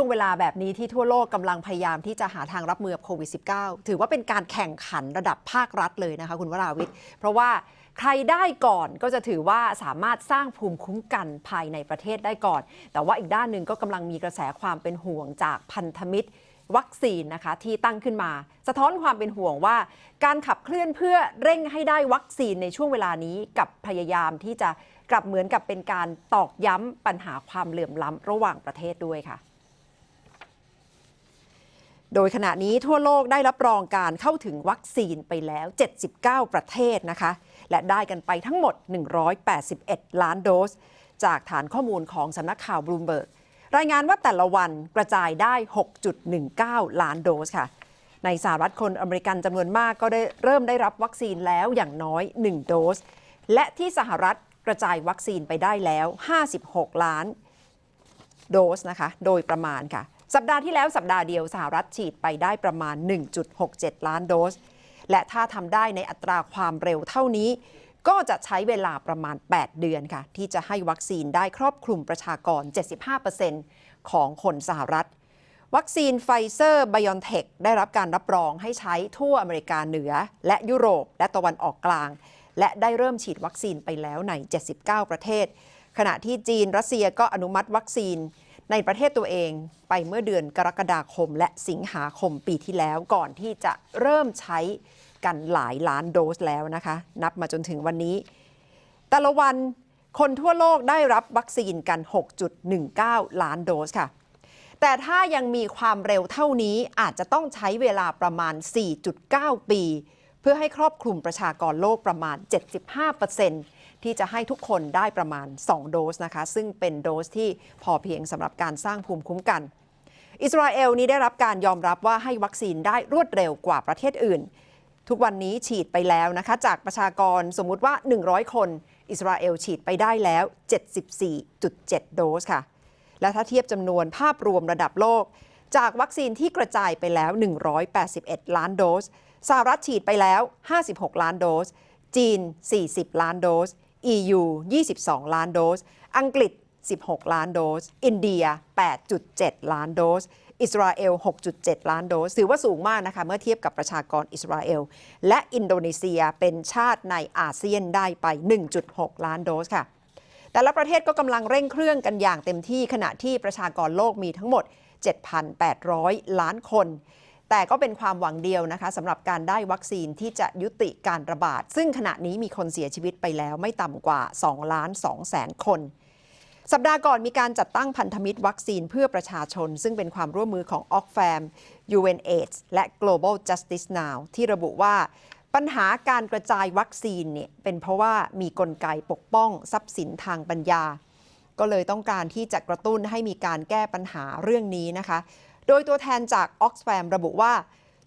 ช่วงเวลาแบบนี้ที่ทั่วโลกกำลังพยายามที่จะหาทางรับมือกับโควิด -19 ถือว่าเป็นการแข่งขันระดับภาครัฐเลยนะคะคุณวราวิทย์ เพราะว่าใครได้ก่อนก็จะถือว่าสามารถสร้างภูมิคุ้มกันภายในประเทศได้ก่อน แต่ว่าอีกด้านหนึ่งก็กำลังมีกระแสความเป็นห่วงจากพันธมิตรวัคซีนนะคะที่ตั้งขึ้นมา สะท้อนความเป็นห่วงว่า การขับเคลื่อนเพื่อเร่งให้ได้วัคซีนในช่วงเวลานี้กับพยายามที่จะกลับเหมือนกับเป็นการตอกย้ำปัญหาความเหลื่อมล้ำระหว่างประเทศด้วยค่ะ โดยขณะนี้ทั่วโลกได้รับรองการเข้าถึงวัคซีนไปแล้ว 79 ประเทศนะคะ และได้กันไปทั้งหมด 181 ล้านโดส จากฐานข้อมูลของสำนักข่าวบลูมเบิร์ก รายงานว่าแต่ละวันกระจายได้ 6.19 ล้านโดสค่ะ ในสหรัฐคนอเมริกันจำนวนมากก็ได้เริ่มได้รับวัคซีนแล้วอย่างน้อย 1 โดส และที่สหรัฐกระจายวัคซีนไปได้แล้ว 56 ล้านโโดสนะคะ โดยประมาณค่ะ สัปดาห์ที่แล้วสัปดาห์เดียวสหรัฐฉีดไปได้ประมาณ 1.67 ล้านโดส และถ้าทำได้ในอัตราความเร็วเท่านี้ ก็จะใช้เวลาประมาณ 8 เดือนค่ะ ที่จะให้วัคซีนได้ครอบคลุมประชากร 75%ของคนสหรัฐ วัคซีนไฟเซอร์ไบออนเทคได้รับการรับรองให้ใช้ทั่วอเมริกาเหนือ และยุโรปและตะวันออกกลาง และได้เริ่มฉีดวัคซีนไปแล้วใน 79 ประเทศ ขณะที่จีนรัสเซียก็อนุมัติวัคซีนในประเทศตัวเองไปเมื่อเดือนกรกฎาคมและสิงหาคมปีที่แล้วก่อนที่จะเริ่มใช้กันหลายล้านโดสแล้วนะคะ นับมาจนถึงวันนี้ แต่ละวันคนทั่วโลกได้รับวัคซีนกัน 6.19 ล้านโดสค่ะ แต่ถ้ายังมีความเร็วเท่านี้อาจจะต้องใช้เวลาประมาณ 4.9 ปี เพื่อให้ครอบคลุมประชากรโลกประมาณ 75% ที่จะให้ทุกคนได้ประมาณ 2 โดสนะคะซึ่งเป็นโดสที่พอเพียงสำหรับการสร้างภูมิคุ้มกัน อิสราเอลนี้ได้รับการยอมรับว่าให้วัคซีนได้รวดเร็วกว่าประเทศอื่น ทุกวันนี้ฉีดไปแล้วนะคะจากประชากรสมมุติว่า 100 คน อิสราเอลฉีดไปได้แล้ว 74.7 โดสค่ะและถ้าเทียบจำนวนภาพรวมระดับโลก จากวัคซีนที่กระจายไปแล้ว 181 ล้านโดสสหรัฐฉีดไปแล้ว 56 ล้านโดส จีน 40 ล้านโดส EU 22 ล้านโดส อังกฤษ 16 ล้านโดส อินเดีย 8.7 ล้านโดส อิสราเอล 6.7 ล้านโดส ถือว่าสูงมากนะคะ เมื่อเทียบกับประชากรอิสราเอล และอินโดนีเซียเป็นชาติในอาเซียนได้ไป 1.6 ล้านโดสค่ะ แต่ละประเทศก็กำลังเร่งเครื่องกันอย่างเต็มที่ขณะที่ประชากรโลกมีทั้งหมด 7,800 ล้านคน แต่ก็เป็นความหวังเดียวนะคะสำหรับการได้วัคซีนที่จะยุติการระบาด ซึ่งขณะนี้มีคนเสียชีวิตไปแล้วไม่ต่ำกว่า2ล้าน2แสนคนสัปดาห์ก่อนมีการจัดตั้งพันธมิตรวัคซีนเพื่อประชาชน ซึ่งเป็นความร่วมมือของ Oxfam UNAIDS และ Global Justice Now ที่ระบุว่า ปัญหาการกระจายวัคซีนเนี่ยเป็นเพราะว่ามีกลไกปกป้องทรัพย์สินทางปัญญา ก็เลยต้องการที่จะกระตุ้นให้มีการแก้ปัญหาเรื่องนี้นะคะ โดยตัวแทนจาก Oxfam ระบุว่า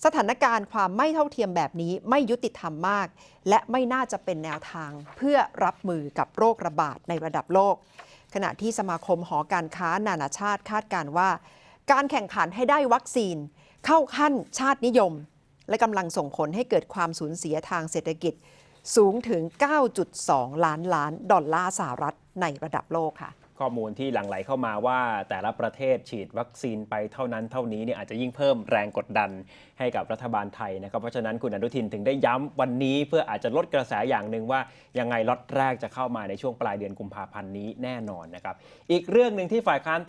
สถานการณ์ความไม่เท่าเทียมแบบนี้ไม่ยุติธรรมมาก และไม่น่าจะเป็นแนวทางเพื่อรับมือกับโรคระบาดในระดับโลก ขณะที่สมาคมหอการค้านานาชาติคาดการว่า การแข่งขันให้ได้วัคซีน เข้าขั้นชาตินิยม และกำลังส่งผลให้เกิดความสูญเสียทางเศรษฐกิจสูงถึง 9.2 ล้านล้านดอลลาร์สหรัฐในระดับโลกค่ะ ข้อมูลที่หลั่งไหลเข้ามาว่า แต่ละประเทศฉีดวัคซีนไปเท่านั้นเท่านี้เนี่ยอาจจะยิ่งเพิ่มแรงกดดันให้กับรัฐบาลไทยนะครับเพราะฉะนั้นคุณอนุทินถึงได้ย้ำวันนี้ เพื่ออาจจะลดกระแสอย่างหนึ่งว่ายังไงล็อตแรกจะเข้ามาในช่วงปลายเดือนกุมภาพันธ์นี้แน่นอนนะครับอีกเรื่องหนึ่งที่ฝ่ายค้าน